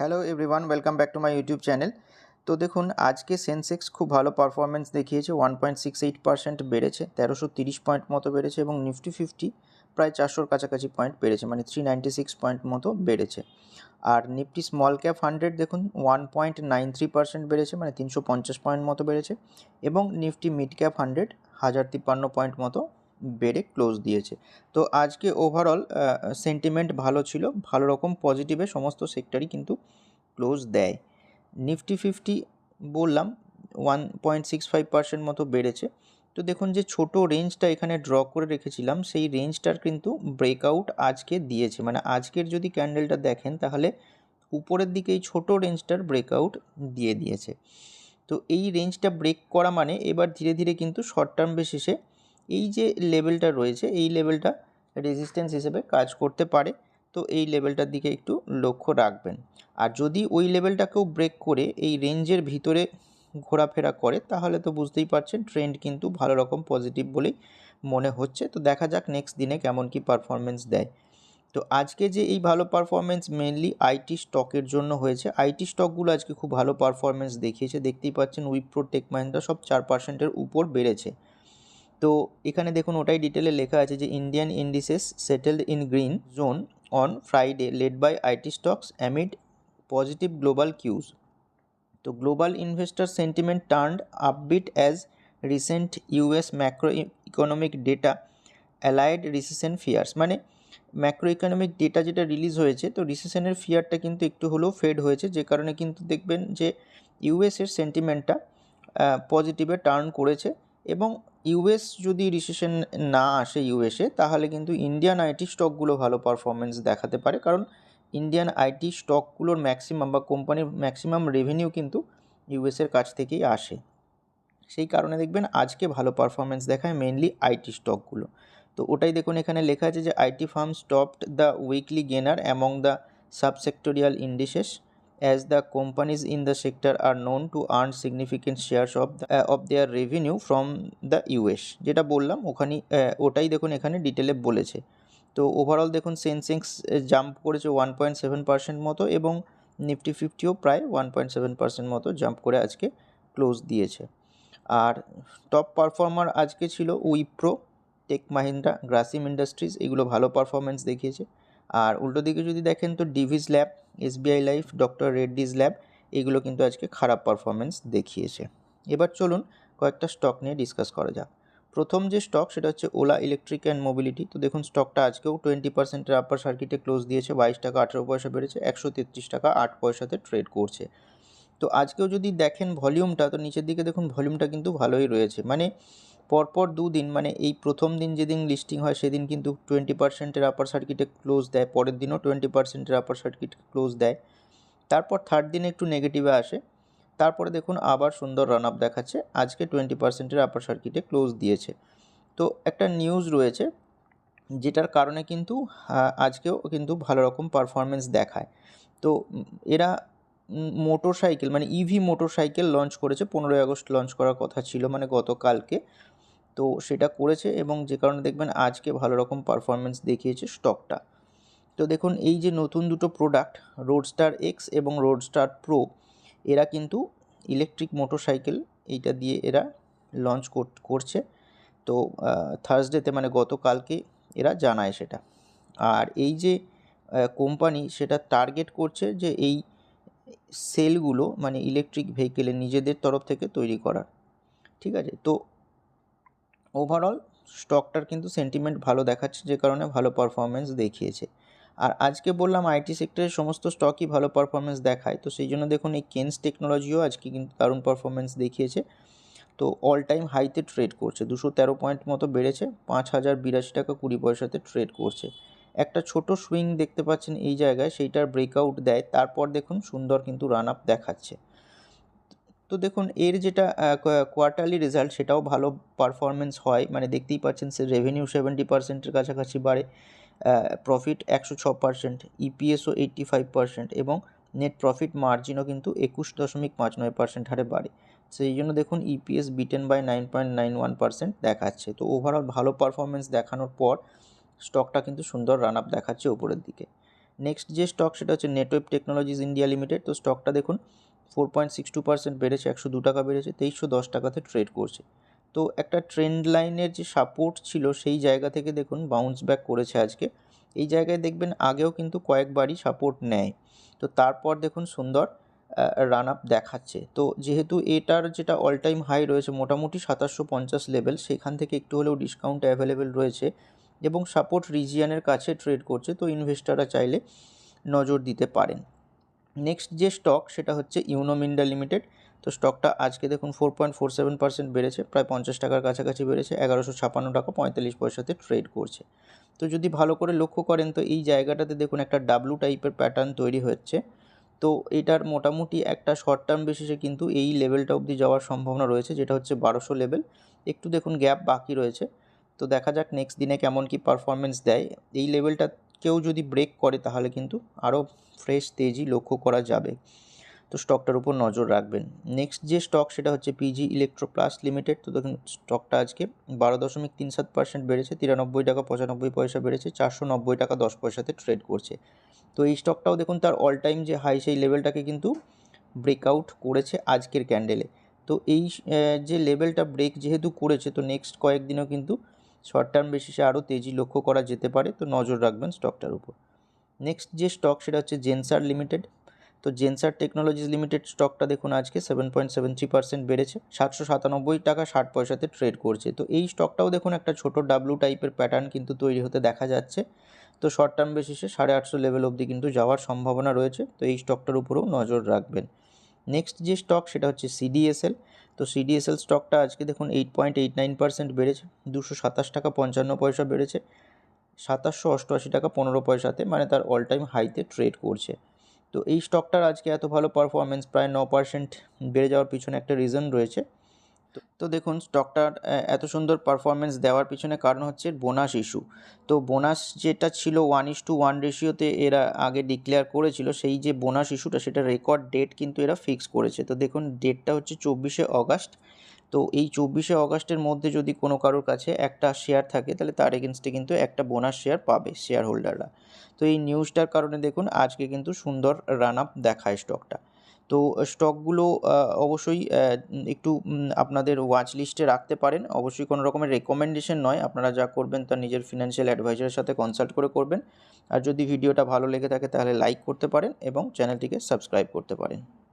Hello everyone, welcome back to my YouTube channel. তো দেখুন, আজকে সেন্সেক্স খুব ভালো পারফরমেন্স দেখিয়েছে, one point six eight percent বেড়েছে, তেরোশো তিরিশ পয়েন্ট মতো বেড়েছে এবং নিফটি ফিফটি প্রায় চারশোর কাছাকাছি পয়েন্ট বেড়েছে মানে থ্রি নাইনটি সিক্স পয়েন্ট মতো বেড়েছে। আর নিফটি স্মল ক্যাপ হান্ড্রেড দেখুন, one point nine three percent বেড়েছে মানে তিনশো পঞ্চাশ পয়েন্ট মতো বেড়েছে এবং নিফটি মিড ক্যাপ হান্ড্রেড হাজার তিপ্পান্ন পয়েন্ট মতো বেড়ে ক্লোজ দিয়েছে। তো আজকে ওভারঅল সেন্টিমেন্ট ভালো ছিল, ভালো রকম পজিটিভে সমস্ত সেক্টরই কিন্তু ক্লোজ দেয়। নিফটি ফিফটি বললাম one point six five percent মতো বেড়েছে। তো দেখুন যে ছোট রেঞ্জটা এখানে ড্র করে রেখেছিলাম, সেই রেঞ্জটার কিন্তু ব্রেকআউট আজকে দিয়েছে। মানে আজকের যদি ক্যান্ডেলটা দেখেন, তাহলে উপরের দিকে এই ছোটো রেঞ্জটার ব্রেকআউট দিয়ে দিয়েছে। তো এই রেঞ্জটা ব্রেক করা মানে এবার ধীরে ধীরে কিন্তু শর্ট টার্ম বেসিসে এই যে লেভেলটা রয়েছে, এই লেভেলটা রেজিস্ট্যান্স হিসেবে কাজ করতে পারে। তো এই লেভেলটার দিকে একটু লক্ষ্য রাখবেন। আর যদি ওই লেভেলটাকেও ব্রেক করে এই রেঞ্জের ভিতরে ঘোরাফেরা করে, তাহলে তো বুঝতেই পারছেন ট্রেন্ড কিন্তু ভালো রকম পজিটিভ বলেই মনে হচ্ছে। তো দেখা যাক নেক্সট দিনে কেমন কি পারফরমেন্স দেয়। তো আজকে যে এই ভালো পারফরমেন্স মেনলি আইটি স্টকের জন্য হয়েছে আইটি স্টকগুলো আজকে খুব ভালো পারফরমেন্স দেখিয়েছে। দেখতেই পাচ্ছেন উইপ্রো টেক মাহিন্দ্রা সব চার পার্সেন্টের উপর বেড়েছে। তো এখানে দেখুন ওটাই ডিটেলে লেখা আছে যে Indian indices settled in green zone on Friday led by IT stocks amid positive global cues তো global investor sentiment turned upbeat as recent US macro economic data allayed recession fears মানে ম্যাক্রো ইকোনমিক ডেটা যেটা release হয়েছে, তো রিসেশনের ফিয়ারটা কিন্তু একটু হলেও fade হয়েছে, যে কারণে কিন্তু দেখবেন যে ইউএসের সেন্টিমেন্টটা পজিটিভে টার্ন করেছে এবং ইউএস যদি রিসেশন না আসে ইউএসে তাহলে কিন্তু ইন্ডিয়ান আইটি স্টকগুলো ভালো পারফরমেন্স দেখাতে পারে। কারণ ইন্ডিয়ান আইটি স্টকগুলোর ম্যাক্সিমাম বা কোম্পানির ম্যাক্সিমাম রেভিনিউ কিন্তু ইউএসের কাছ থেকেই আসে। সেই কারণে দেখবেন আজকে ভালো পারফরমেন্স দেখায় মেনলি আইটি স্টকগুলো তো ওটাই দেখুন, এখানে লেখা আছে যে IT firm stopped the weekly gainer among the subsectoral indices as the companies in the sector are known to earn significant shares of of their revenue from the US যেটা বললাম, ওখানে ওটাই দেখুন এখানে ডিটেলে বলেছে। তো ওভারঅল দেখুন সেন্সেক্স জাম্প করেছে ওয়ান পয়েন্ট সেভেন পার্সেন্ট মতো এবং নিফটি ফিফটিও প্রায় ওয়ান পয়েন্ট সেভেন পার্সেন্ট মতো জাম্প করে আজকে ক্লোজ দিয়েছে। আর টপ পারফর্মার আজকে ছিল উইপ্রো টেক মাহিন্দ্রা গ্রাসিম ইন্ডাস্ট্রিজ এগুলো ভালো পারফরমেন্স দেখিয়েছে। আর উল্টো দিকে যদি দেখেন তো Divis lab SBI life, doctor Reddy's lab, এগুলো কিন্তু আজকে খারাপ পারফরমেন্স দেখিয়েছে। এবার চলুন কয়েকটা স্টক নিয়ে ডিসকাস করা যাক। প্রথম যে স্টক সেটা হচ্ছে ওলা ইলেকট্রিক অ্যান্ড মোবিলিটি তো দেখুন স্টকটা আজকেও টোয়েন্টি পার্সেন্টের আপার সার্কিটে ক্লোজ দিয়েছে, বাইশ টাকা আঠেরো পয়সা বেড়েছে, একশো তেত্রিশ টাকা আট পয়সাতে ট্রেড করছে। তো আজকেও যদি দেখেন ভলিউমটা তো নিচের দিকে দেখুন ভলিউমটা কিন্তু ভালোই রয়েছে। মানে পরপর দুদিন মানে এই প্রথম দিন যেদিন লিস্টিং হয় সেদিন কিন্তু টোয়েন্টি পার্সেন্টের আপার সার্কিটে ক্লোজ দেয়, পরের দিনও টোয়েন্টি পার্সেন্টের আপার সার্কিট ক্লোজ দেয়। তারপর থার্ড দিনে একটু নেগেটিভে আসে, তারপরে দেখুন আবার সুন্দর রান আপ দেখাচ্ছে, আজকে টোয়েন্টি পার্সেন্টের আপার সার্কিটে ক্লোজ দিয়েছে। তো একটা নিউজ রয়েছে, যেটার কারণে কিন্তু আজকেও কিন্তু ভালো রকম পারফরমেন্স দেখায়। তো এরা মোটর সাইকেল মানে ইভি মোটর সাইকেল লঞ্চ করেছে, পনেরোই আগস্ট লঞ্চ করার কথা ছিল মানে গতকালকে। তো সেটা করেছে এবং যে কারণে দেখবেন আজকে ভালো রকম পারফরমেন্স দেখিয়েছে স্টকটা তো দেখুন, এই যে নতুন দুটো প্রোডাক্ট রোডস্টার এক্স এবং রোডস্টার প্রো এরা কিন্তু ইলেকট্রিক মোটরসাইকেল এইটা দিয়ে এরা লঞ্চ করছে। তো থার্সডেতে মানে গতকালকে এরা জানায় সেটা। আর এই যে কোম্পানি সেটা টার্গেট করছে যে এই সেলগুলো মানে ইলেকট্রিক ভেহিকেলের নিজেদের তরফ থেকে তৈরি করার। ঠিক আছে? তো ওভারঅল স্টকটার কিন্তু সেন্টিমেন্ট ভালো দেখাচ্ছে যে কারণে ভালো পারফরমেন্স দেখিয়েছে। আর আজকে বললাম আইটি সেক্টরের সমস্ত স্টকই ভালো পারফরমেন্স দেখায়, তো সেই জন্য দেখুন এই কেন্স টেকনোলজিও আজকে কিন্তু দারুণ পারফরমেন্স দেখিয়েছে। তো অল টাইম হাইতে ট্রেড করছে, দুশো তেরো পয়েন্ট মতো বেড়েছে, পাঁচ হাজার বিরাশি টাকা কুড়ি পয়সাতে ট্রেড করছে। একটা ছোট সুইং দেখতে পাচ্ছেন এই জায়গায়, সেইটার ব্রেকআউট দেয়, তারপর দেখুন সুন্দর কিন্তু রান আপ দেখাচ্ছে। তো দেখুন, এর যেটা কোয়ার্টারলি রেজাল্ট সেটাও ভালো পারফরমেন্স হয়। মানে দেখতেই পাচ্ছেন সে রেভিনিউ সেভেন্টি পার্সেন্টের কাছাকাছি বাড়ে প্রফিট একশো ছ পার্সেন্ট ইপিএসও এইট্টি ফাইভ পার্সেন্ট এবং নেট প্রফিট মার্জিনও কিন্তু একুশ দশমিক পাঁচ নয় পার্সেন্ট হারে বাড়ে। সেই জন্য দেখুন EPS beaten by nine point nine one percent দেখাচ্ছে। তো ওভারঅল ভালো পারফরমেন্স দেখানোর পর স্টকটা কিন্তু সুন্দর রান আপ দেখাচ্ছে ওপরের দিকে। নেক্সট যে স্টক সেটা হচ্ছে নেটওয়েব টেকনোলজিস ইন্ডিয়া লিমিটেড তো স্টকটা দেখুন four point six two percent বেড়েছে, একশো দু টাকা বেড়েছে, তেইশশো দশ টাকাতে ট্রেড করছে। তো একটা ট্রেন্ড লাইনের যে সাপোর্ট ছিল সেই জায়গা থেকে দেখুন বাউন্স ব্যাক করেছে আজকে। এই জায়গায় দেখবেন আগেও কিন্তু কয়েকবারই সাপোর্ট নেয়। তো তারপর দেখুন সুন্দর রান আপ দেখাচ্ছে। তো যেহেতু এটার যেটা অল টাইম হাই রয়েছে, মোটামুটি সাতাশশো পঞ্চাশ লেভেল সেখান থেকে একটু হলেও ডিসকাউন্ট অ্যাভেলেবেল রয়েছে এবং সাপোর্ট রিজিয়ানের কাছে ট্রেড করছে। তো ইনভেস্টাররা চাইলে নজর দিতে পারেন। নেক্সট যে স্টক সেটা হচ্ছে ইউনোমিন্ডা লিমিটেড তো স্টকটা আজকে দেখুন four point four seven percent বেড়েছে, প্রায় পঞ্চাশ টাকার কাছাকাছি বেড়েছে, এগারোশো ছাপান্ন টাকা পঁয়তাল্লিশ পয়সাতে ট্রেড করছে। তো যদি ভালো করে লক্ষ্য করেন, তো এই জায়গাটাতে দেখুন একটা ডাব্লু টাইপের প্যাটার্ন তৈরি হচ্ছে। তো এটার মোটামুটি একটা শর্ট টার্ম বেসিসে কিন্তু এই লেভেলটা অবধি যাওয়ার সম্ভাবনা রয়েছে, যেটা হচ্ছে বারোশো লেভেল একটু দেখুন গ্যাপ বাকি রয়েছে। তো দেখা যাক নেক্সট দিনে কেমন কি পারফরমেন্স দেয়। এই লেভেলটা কেউ যদি ব্রেক করে তাহলে কিন্তু আরও ফ্রেশ তেজি লক্ষ্য করা যাবে। তো স্টকটার উপর নজর রাখবেন। নেক্সট যে স্টক সেটা হচ্ছে পিজি ইলেকট্রোপ্লাস লিমিটেড তো দেখুন স্টকটা আজকে বারো দশমিক তিন সাত পার্সেন্ট বেড়েছে, তিরানব্বই টাকা পঁচানব্বই পয়সা বেড়েছে, চারশো নব্বই টাকা দশ পয়সাতে ট্রেড করছে। তো এই স্টকটাও দেখুন, তার অল টাইম যে হাই সেই লেভেলটাকে কিন্তু ব্রেকআউট করেছে আজকের ক্যান্ডেলে তো এই যে লেভেলটা ব্রেক যেহেতু করেছে, তো নেক্সট কয়েকদিনও কিন্তু শর্ট টার্ম বেসিসে আরও তেজি লক্ষ্য করা যেতে পারে, তো নজর রাখবেন স্টকটার উপর। নেক্সট যে স্টক, সেটা হচ্ছে জেনসার লিমিটেড। তো জেনসার টেকনোলজিস লিমিটেড স্টকটা দেখুন আজকে seven point seven three percent বেড়েছে, সাতশো সাতানব্বই টাকা ষাট পয়সাতে ট্রেড করছে। তো এই স্টকটাও দেখুন একটা ছোট ডাব্লু টাইপের প্যাটার্ন কিন্তু তৈরি হতে দেখা যাচ্ছে। তো শর্ট টার্ম বেসিসে সাড়ে আটশো লেভেল অবধি কিন্তু যাওয়ার সম্ভাবনা রয়েছে, তো এই স্টকটার উপরেও নজর রাখবেন। নেক্সট যে স্টক সেটা হচ্ছে সিডিএসএল তো সিডিএসএল স্টকটা আজকে দেখুন eight point eight nine percent বেড়েছে, দুশো সাতাশ টাকা পঞ্চান্ন পয়সা বেড়েছে, সাতাশশো অষ্টআশি টাকা পনেরো পয়সাতে মানে তার অল টাইম হাইতে ট্রেড করছে। তো এই স্টকটার আজকে এত ভালো পারফরমেন্স প্রায় ন পার্সেন্ট বেড়ে যাওয়ার পিছনে একটা রিজন রয়েছে। তো দেখুন স্টকটার এত সুন্দর পারফরমেন্স দেওয়ার পিছনে কারণ হচ্ছে বোনাস ইস্যু তো বোনাস যেটা ছিল ওয়ান ইস টু ওয়ান রেশিওতে এরা আগে ডিক্লেয়ার করেছিল, সেই যে বোনাস ইস্যুটা সেটা রেকর্ড ডেট কিন্তু এরা ফিক্স করেছে। তো দেখুন ডেটটা হচ্ছে চব্বিশে অগাস্ট। তো এই চব্বিশে অগাস্টের মধ্যে যদি কোনো কারোর কাছে একটা শেয়ার থাকে, তাহলে তার এগেনস্টে কিন্তু একটা বোনাস শেয়ার পাবে শেয়ার হোল্ডাররা তো এই নিউজটার কারণে দেখুন, আজকে কিন্তু সুন্দর রান আপ দেখায় স্টকটা তো স্টকগুলো অবশ্যই একটু আপনাদের ওয়াচ লিস্টে রাখতে পারেন। অবশ্যই কোনো রকমের রেকমেন্ডেশন নয়। আপনারা যা করবেন তা নিজের ফিনান্সিয়াল অ্যাডভাইজারের সাথে কনসাল্ট করে করবেন। আর যদি ভিডিওটা ভালো লেগে থাকে তাহলে লাইক করতে পারেন এবং চ্যানেলটিকে সাবস্ক্রাইব করতে পারেন।